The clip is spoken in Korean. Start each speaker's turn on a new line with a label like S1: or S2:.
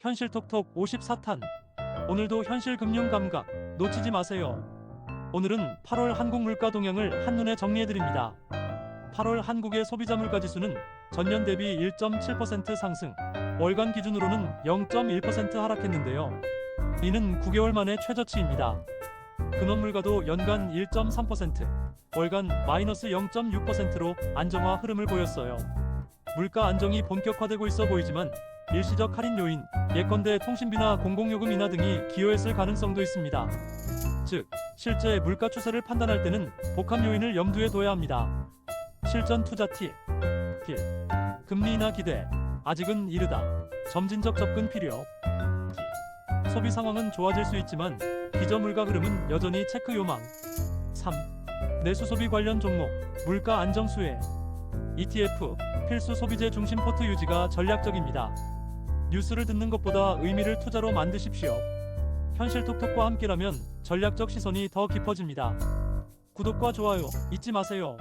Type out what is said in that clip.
S1: 현실톡톡 54탄. 오늘도 현실 금융 감각 놓치지 마세요. 오늘은 8월 한국 물가 동향을 한눈에 정리해 드립니다. 8월 한국의 소비자 물가 지수는 전년 대비 1.7% 상승, 월간 기준으로는 0.1% 하락했는데요. 이는 9개월 만의 최저치입니다. 근원 물가도 연간 1.3%, 월간 마이너스 0.6%로 안정화 흐름을 보였어요. 물가 안정이 본격화되고 있어 보이지만 일시적 할인 요인, 예컨대 통신비나 공공요금 인하 등이 기여했을 가능성도 있습니다. 즉, 실제 물가 추세를 판단할 때는 복합 요인을 염두에 둬야 합니다. 실전 투자 팁. 팁. 금리 인하 기대. 아직은 이르다. 점진적 접근 필요. 팁. 소비 상황은 좋아질 수 있지만 기저 물가 흐름은 여전히 체크 요망. 3. 내수 소비 관련 종목. 물가 안정 수혜. ETF. 필수 소비재 중심 포트 유지가 전략적입니다. 뉴스를 듣는 것보다 의미를 투자로 만드십시오. 현실 톡톡과 함께라면 전략적 시선이 더 깊어집니다. 구독과 좋아요 잊지 마세요.